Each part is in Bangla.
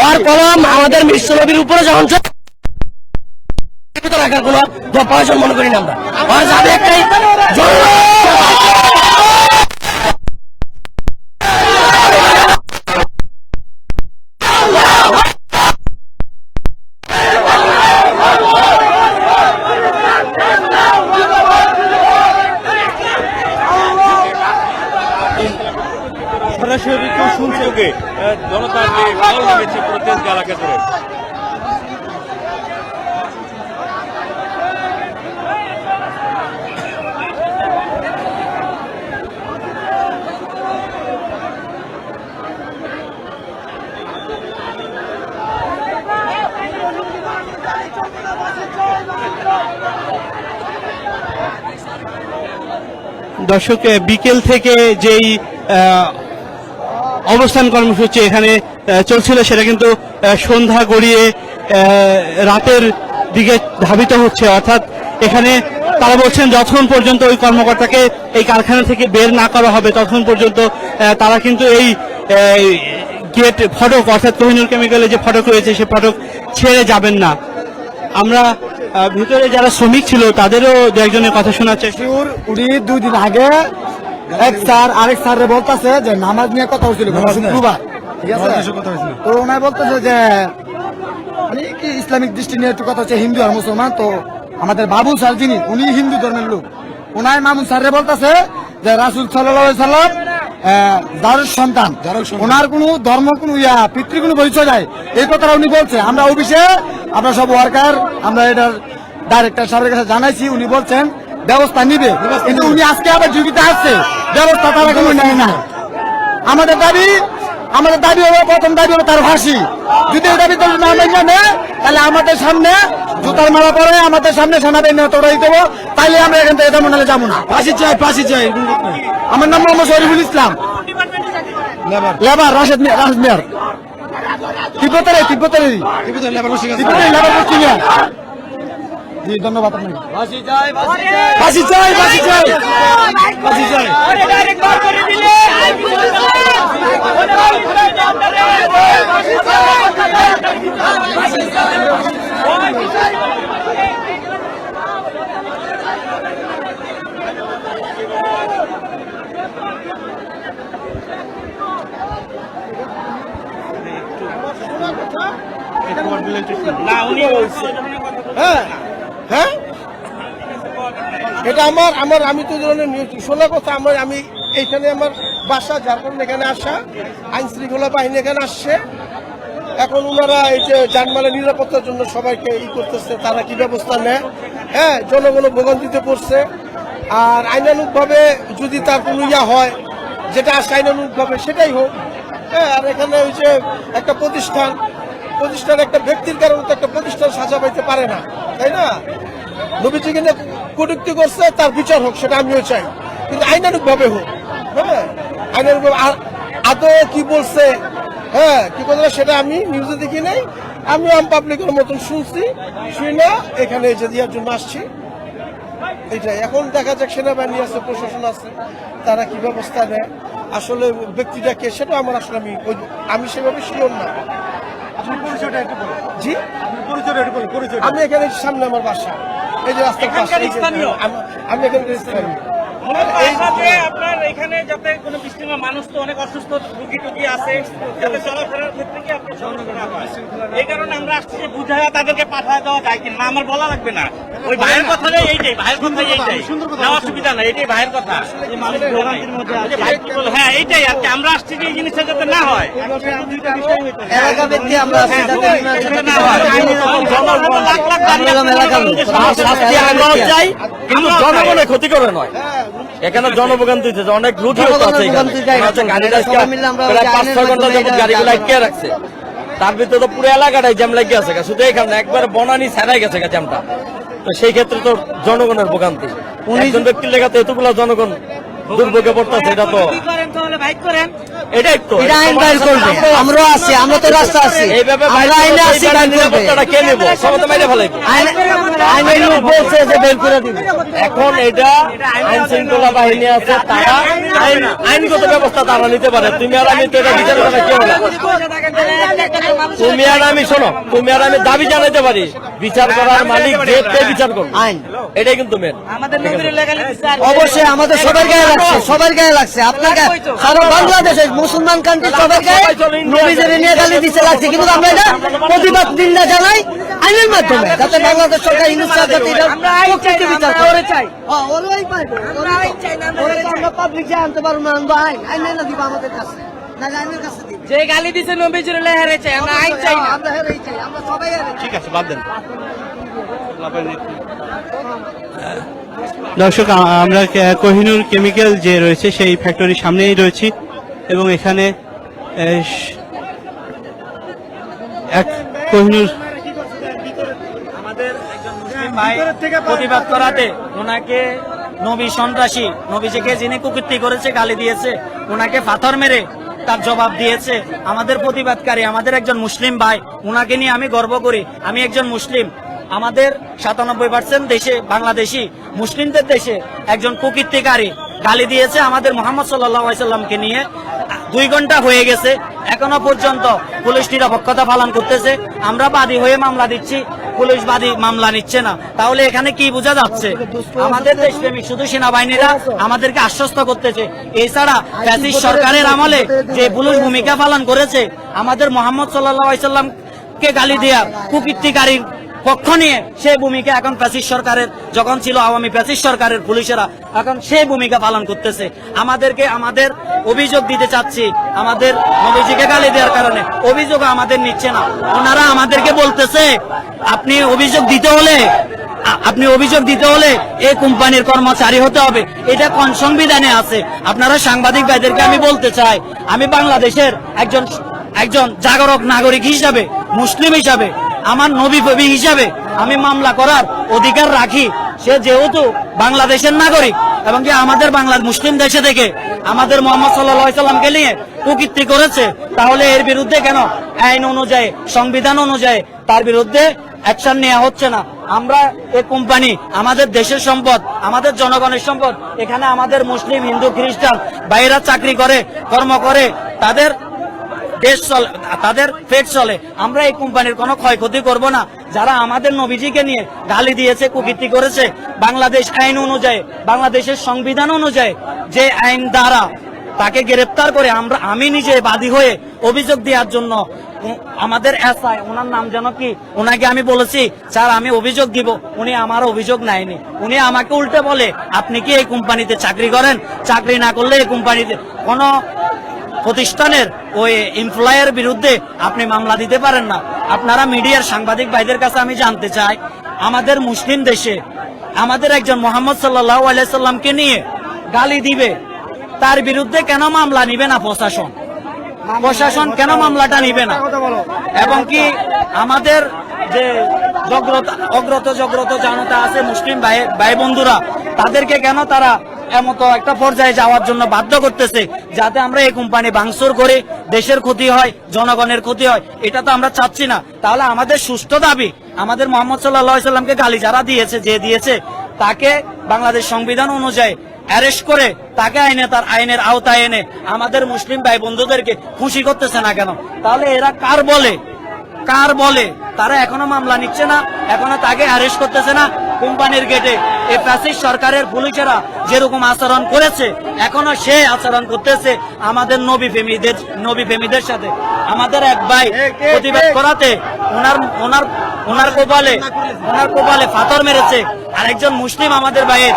ওর কলম আমাদের বিশ্ব নবীর উপরে যখন রাখার কোনো প্রয়োজন মনে করি না আমরা। ওর যাবে একটাই ওকে জনতার যে ঢল নেমেছে পুরো তেজগা এলাকা জুড়ে দর্শক বিকেল থেকে যেই অবস্থান কর্মসূচি এখানে চলছিল। সেটা কিন্তু সন্ধ্যা গড়িয়ে রাতের দিকে ধাবিত হচ্ছে। অর্থাৎ এখানে তারা বলছেন, যতক্ষণ পর্যন্ত ওই কর্মকর্তাকে এই কারখানা থেকে বের না করা হবে, ততক্ষণ পর্যন্ত তারা কিন্তু এই গেট ফটক, অর্থাৎ কোহিনুর কেমিক্যালের যে ফটক রয়েছে, সে ফটক ছেড়ে যাবেন না। আমরা ভিতরে যারা শ্রমিক ছিল, তাদেরও দু একজনের কথা শিউর উনি দুই আগে এক স্যার আরেক স্যারে বলতেছে যে নামাজ নিয়ে কথা হয়েছিল শুক্রবার। ঠিক আছে? তো বলতেছে যে মানে কি ইসলামিক দৃষ্টি নিয়ে একটু কথা হচ্ছে হিন্দু আর মুসলমান তো আমাদের বাবু স্যার যিনি উনি হিন্দু ধর্মের লোক। ওনার মামুন স্যারে বলতেছে যে রাসুল সাল্লাহ সাল্লাম দারুর সন্তান। ওনার কোনো ধর্ম কোনো ইয়া পিতৃ কোনো পরিচয় নাই। এই কথাটা উনি বলছে। আমরা অফিসে আমরা সব ওয়ার্কার আমরা এটার ডাইরেক্টর সাহেবের কাছে জানাইছি উনি বলছেন ব্যবস্থা নিবে। কিন্তু উনি আজকে আবার জীবিত আসছে ব্যবস্থা তারা কোনো নেয় না। আমাদের দাবি আমাদের দাবি হলো প্রথম দাবি হলো তার ফাঁসি। যদি এই দাবি না মেনে নেয় তাহলে আমাদের সামনে জুতার মারা পরে আমাদের সামনে সেনাবাহিনী তোড়াই দেবো তাইলে আমরা এখান থেকে তেমন নাহলে যাব না। ফাঁসি চাই ফাঁসি চাই আমার নাম মোহাম্মদ শরীফুল ইসলাম। লেবার। রাশেদ রাশেদ মিয়ার। তিব্বতের তিব্বতের তিব্বতের লেবার মিয়া জি ধন্যবাদ আপনাকে ফাঁসি চাই ফাঁসি চাই ফাঁসি চাই হ্যাঁ হ্যাঁ এটা আমার আমার, আমি তো ধরনের শোনা কথা, আমার, আমি এইখানে আমার বাসা কারণে এখানে আসা, আইন শৃঙ্খলা বাহিনী এখানে আসছে। এখন ওনারা এই যে যানবাহনের নিরাপত্তার জন্য সবাইকে ই করতেছে, তারা কি ব্যবস্থা নেয়? হ্যাঁ জনগণ ভোগান্তিতে পড়ছে। আর আইনানুগভাবে যদি তার কোনো ইয়া হয়, যেটা আসে আইনানুগভাবে সেটাই হোক। হ্যাঁ আর এখানে ওই যে একটা প্রতিষ্ঠান প্রতিষ্ঠান একটা ব্যক্তির কারণে তো একটা প্রতিষ্ঠান সাজা পাইতে পারে না, তাই না? নবীজি কিনে কটুক্তি করছে তার বিচার হোক সেটা আমিও চাই। কিন্তু আইনানুক ভাবে হোক হ্যাঁ আদৌ কি বলছে? হ্যাঁ কি কথা সেটা আমি নিউজে দেখি নাই। আমিও আম পাবলিকের মতন শুনছি শুই না এখানে যে দেওয়ার জন্য আসছি এটাই এখন দেখা যাক সেনাবাহিনী আছে প্রশাসন আছে তারা কি ব্যবস্থা নেয়। আসলে ব্যক্তিটা কে সেটা আমার আসলে আমি আমি সেভাবে শিওর না। জি? আমি এখানে সামনে আমার বাসা। এই যে রাস্তার পাশে। আমি- আমি এখানে স্থানীয়। আপনার এখানে যাতে কোনো বৃষ্টিমা মানুষ তো অনেক অসুস্থ রুগী টুগী আছে যাতে চলাফেরার ক্ষেত্রে কি আপনার সমস্যা না হয়? এই কারণে আমরা আসছি যে বুঝায় তাদেরকে পাঠায় দেওয়া যায় কিনা। আমার বলা লাগবে না। ওই ভাইয়ের কথাটাই এইটাই ভাইয়ের কথাই এইটাই। না অসুবিধা নাই এটাই ভাইয়ের কথা? হ্যাঁ এইটাই আর কি। আমরা আসছি যে এই জিনিসটা যাতে না হয়। এলাকা ব্যক্তি আমরা না হয়। লাখ লাখ জনগণের ক্ষতি করে নয়। এখানে জনভোগান্তি হচ্ছে অনেক লুটি আছে এখানে। হচ্ছে গাড়িটা প্রায় পাঁচ ছয় ঘণ্টা যাবত গাড়িগুলো আটকে রাখছে। তার ভিতরে তো পুরো এলাকাটাই জ্যাম লাগিয়ে আছে শুধু এখানে একবার বনানি ছাড়াই গেছে জ্যামটা। তো সেই ক্ষেত্রে তো জনগণের ভোগান্তি। উনিশজন ব্যক্তির লেখাতে এতগুলো জনগণ দুর্ভোগে পড়তেছে এটা তো? এটাই তো। এটা আইন বাইর করবে। আমরাও আছি আমরা তো রাস্তা আছি। আমরা আইনে আছি বাইর করবে। নিরাপত্তাটা কে নেব? সবাই তো ফেলাইবো আইনের লোক বলছে যে বের করে দিবে। এখন এটা আইন শৃঙ্খলা বাহিনী আছে তারা আইন আইনগত ব্যবস্থা তারা নিতে পারে। তুমি আর আমি তো এটা বিচার করা কেউ না। তুমি আর আমি শোনো তুমি আর আমি দাবি জানাতে পারি। বিচার করার মালিক যে বিচার করবে। আইন। এটাই কিন্তু মেন অবশ্যই আমাদের সবার গায়ে লাগছে সবার গায়ে লাগছে। আপনার গায়ে সারা বাংলাদেশের মুসলমান কান্ট্রি সবার গায়ে নবীদের নিয়ে গালি দিতে লাগছে। কিন্তু আমরা এটা প্রতিবাদ নিন্দা জানাই আইনের মাধ্যমে যাতে বাংলাদেশ সরকার এটা বিচার করে। চাই। ওরাই পাইবে আমরা পাবলিক যা আনতে পারব না আনব আইন আইন না দিব আমাদের কাছে নাহলে আইনের কাছে দিব। যে গালি দিছে নবীজির লেহারে চাই আমরা আইন চাই না। আমরা হেরেই চাই আমরা সবাই ঠিক আছে বাদ দেন। দর্শক আমরা কোহিনুর কেমিক্যাল যে রয়েছে সেই ফ্যাক্টরির সামনেই রয়েছি এবং এখানে এক কোহিনুর প্রতিবাদ করাতে ওনাকে নবী সন্ত্রাসী, নবীজিকে যিনি কুকীর্তি করেছে, গালি দিয়েছে, ওনাকে পাথর মেরে তার জবাব দিয়েছে। আমাদের প্রতিবাদকারী, আমাদের একজন মুসলিম ভাই, ওনাকে নিয়ে আমি গর্ব করি। আমি একজন মুসলিম আমাদের সাতানব্বই পার্সেন্ট দেশে বাংলাদেশি, মুসলিমদের দেশে একজন কুকীর্তিকারী গালি দিয়েছে আমাদের মোহাম্মদ সাল্লাহ সাল্লামকে নিয়ে। দুই ঘণ্টা হয়ে গেছে, এখনও পর্যন্ত পুলিশ নিরপেক্ষতা পালন করতেছে। আমরা বাদী হয়ে মামলা দিচ্ছি, পুলিশ বাদী মামলা নিচ্ছে না। তাহলে এখানে কি বোঝা যাচ্ছে? আমাদের দেশপ্রেমিক, শুধু সেনাবাহিনীরা আমাদেরকে আশ্বস্ত করতেছে। এছাড়া ফ্যাসিস্ট সরকারের আমলে যে পুলিশ ভূমিকা পালন করেছে, আমাদের মোহাম্মদ সাল্লাহ কে গালি দেয়া কুকীর্তিকারীর পক্ষ নিয়ে সেই ভূমিকা এখন প্যাসিস সরকারের, যখন ছিল আওয়ামী প্যাসিস সরকারের পুলিশেরা, এখন সেই ভূমিকা পালন করতেছে। আমাদেরকে আমাদের অভিযোগ দিতে চাচ্ছি, আমাদের নবীজিকে গালি দেওয়ার কারণে। অভিযোগ আমাদের নিচ্ছে না। ওনারা আমাদেরকে বলতেছে, আপনি অভিযোগ দিতে হলে, আপনি অভিযোগ দিতে হলে এই কোম্পানির কর্মচারী হতে হবে। এটা কোন সংবিধানে আছে? আপনারা সাংবাদিক ভাইদেরকে আমি বলতে চাই, আমি বাংলাদেশের একজন একজন জাগরক নাগরিক হিসাবে, মুসলিম হিসাবে আমার নবী কবি হিসাবে আমি মামলা করার অধিকার রাখি। সে যেহেতু বাংলাদেশের নাগরিক এবং কি আমাদের বাংলা মুসলিম দেশে থেকে আমাদের মোহাম্মদ সাল্লাহ সাল্লামকে নিয়ে কুকীর্তি করেছে, তাহলে এর বিরুদ্ধে কেন আইন অনুযায়ী, সংবিধান অনুযায়ী তার বিরুদ্ধে অ্যাকশন নেওয়া হচ্ছে না? আমরা এ কোম্পানি, আমাদের দেশের সম্পদ, আমাদের জনগণের সম্পদ, এখানে আমাদের মুসলিম, হিন্দু, খ্রিস্টান বাইরা চাকরি করে, কর্ম করে, তাদের দেশ চলে, তাদের পেট চলে। আমরা এই কোম্পানির কোনো ক্ষয়ক্ষতি করব না। যারা আমাদের নবীজিকে নিয়ে গালি দিয়েছে, কুকীর্তি করেছে, বাংলাদেশ আইন অনুযায়ী, বাংলাদেশের সংবিধান অনুযায়ী যে আইন দ্বারা তাকে গ্রেপ্তার করে আমরা, আমি নিজে বাদী হয়ে অভিযোগ দেওয়ার জন্য আমাদের এসআই, ওনার নাম যেন কি? ওনাকে আমি বলেছি, স্যার, আমি অভিযোগ দিব। উনি আমার অভিযোগ নেয়নি। উনি আমাকে উল্টে বলে, আপনি কি এই কোম্পানিতে চাকরি করেন? চাকরি না করলে এই কোম্পানিতে কোনো প্রতিষ্ঠানের ওই এমপ্লয়ের বিরুদ্ধে আপনি মামলা দিতে পারেন না। আপনারা মিডিয়ার সাংবাদিক ভাইদের কাছে আমি জানতে চাই, আমাদের মুসলিম দেশে আমাদের একজন মোহাম্মদ সাল্লাহ আলাইসাল্লামকে নিয়ে গালি দিবে, তার বিরুদ্ধে কেন মামলা নিবে না প্রশাসন? প্রশাসন কেন মামলাটা নিবে না? এবং কি আমাদের যে অগ্রত জগ্রত জনতা আছে, মুসলিম ভাই ভাই বন্ধুরা তাদেরকে কেন তারা এমত একটা পর্যায়ে যাওয়ার জন্য বাধ্য করতেছে, যাতে আমরা এই কোম্পানি ভাঙচুর করে, দেশের ক্ষতি হয়, জনগণের ক্ষতি হয়, এটা তো আমরা চাচ্ছি না। তাহলে আমাদের সুষ্ঠু দাবি, আমাদের মোহাম্মদ সাল্লাহ সাল্লামকে গালি যারা দিয়েছে, যে দিয়েছে, তাকে বাংলাদেশ সংবিধান অনুযায়ী অ্যারেস্ট করে, তাকে আইনে তার আইনের আওতায় এনে আমাদের মুসলিম ভাই বন্ধুদেরকে খুশি করতেছে না কেন? তাহলে এরা কার বলে? কার বলে? তারা এখনও মামলা নিচ্ছে না, এখনও তাকে অ্যারেস্ট করতেছে না কোম্পানির গেটে এই প্যাসিস সরকারের পুলিশেরা যেরকম আচরণ করেছে এখনও সে আচরণ করতেছে আমাদের নবী প্রেমীদের নবী প্রেমীদের সাথে। আমাদের এক ভাই প্রতিবাদ করাতে ওনার ওনার ওনার কপালে ওনার কপালে পাথর মেরেছে। আরেকজন মুসলিম আমাদের ভাইয়ের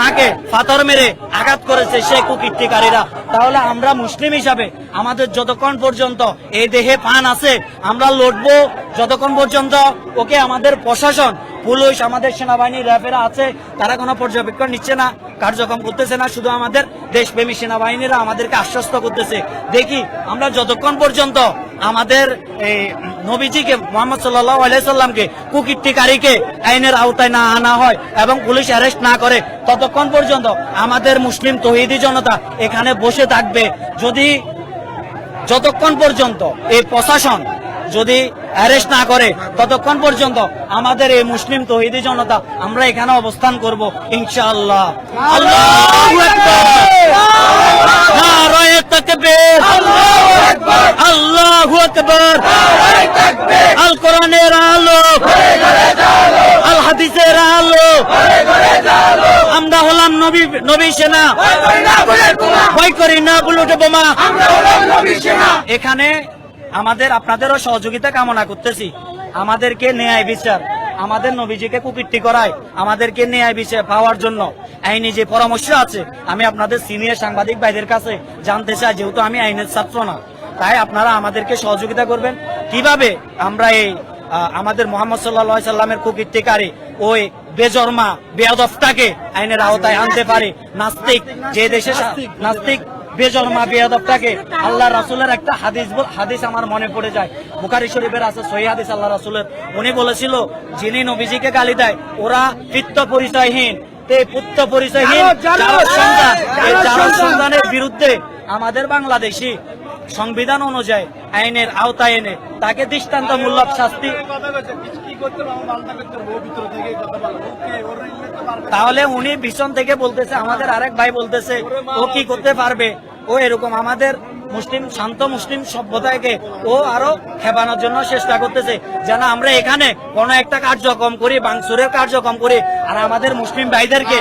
নাকে ফাতর মেরে আঘাত করেছে সে কুকীর্তিকারীরা। তাহলে আমরা মুসলিম হিসাবে আমাদের যতক্ষণ পর্যন্ত এই দেহে পান আছে আমরা লড়বো যতক্ষণ পর্যন্ত ওকে আমাদের প্রশাসন পুলিশ, আমাদের সেনাবাহিনী, র্যাবেরা আছে, তারা কোনো পর্যবেক্ষণ নিচ্ছে না, কার্যক্রম করতেছে না, শুধু আমাদের দেশপ্রেমী সেনাবাহিনীরা আমাদেরকে আশ্বস্ত করতেছে। দেখি, আমরা যতক্ষণ পর্যন্ত আমাদের এই নবীজিকে, মোহাম্মদ সাল্লাহ আলাইসাল্লামকে কুকীর্তিকারীকে আইনের আওতায় না আনা হয় এবং পুলিশ অ্যারেস্ট না করে, ততক্ষণ পর্যন্ত আমাদের মুসলিম তহিদি জনতা এখানে বসে থাকবে। যদি যতক্ষণ পর্যন্ত এই প্রশাসন যদি অ্যারেস্ট না করে ততক্ষণ পর্যন্ত আমাদের এই মুসলিম তহিদি জনতা আমরা এখানে অবস্থান করব ইনশাআল্লাহ। আল্লাহু আকবার। নারায়ে তাকবীর। আল্লাহু আকবার। আল। কোরআনের আলো। আল হাদিসের আলো আমরা হলাম নবী নবী সেনা। ভয় করি না বুলেট বোমা। এখানে আমাদের আপনাদেরও সহযোগিতা কামনা করতেছি। আমাদেরকে ন্যায় বিচার, আমাদের নবীজিকে কুকীর্তি করায়, আমাদেরকে ন্যায় বিচার পাওয়ার জন্য আইনি যে পরামর্শ আছে, আমি আপনাদের সিনিয়র সাংবাদিক ভাইদের কাছে জানতে চাই, যেহেতু আমি আইনের ছাত্র না। তাই আপনারা আমাদেরকে সহযোগিতা করবেন। কীভাবে আমরা এই আমাদের মোহাম্মদ সাল্লা সাল্লামের কুকীর্তিকারী ওই বেজর্মা বেয়াদফটাকে আইনের আওতায় আনতে পারে। নাস্তিক, যে দেশে নাস্তিক বেজন্মা বেয়াদবটাকে আল্লাহ রাসুলের একটা হাদিস হাদিস আমার মনে পড়ে যায়। বুখারি শরীফের আছে সহি হাদিস আল্লাহ রাসুলের। উনি বলেছিল যিনি নবীজিকে গালি দেয় ওরা পিত্ত পরিচয়হীন। পুত্র পরিচয়হীন সন্তানের বিরুদ্ধে আমাদের বাংলাদেশি সংবিধান অনুযায়ী আইনের আওতায় এনে তাকে দৃষ্টান্তমূলক শাস্তি তাহলে উনি ভীষণ থেকে বলতেছে, আমাদের আরেক ভাই বলতেছে, ও কি করতে পারবে? ও এরকম আমাদের মুসলিম, শান্ত মুসলিম সভ্যতাকে ও আরও খেপানোর জন্য চেষ্টা করতেছে। যেন আমরা এখানে কোনো একটা কার্যক্রম করি, বাংসুরের কার্যক্রম করি, আর আমাদের মুসলিম ভাইদেরকে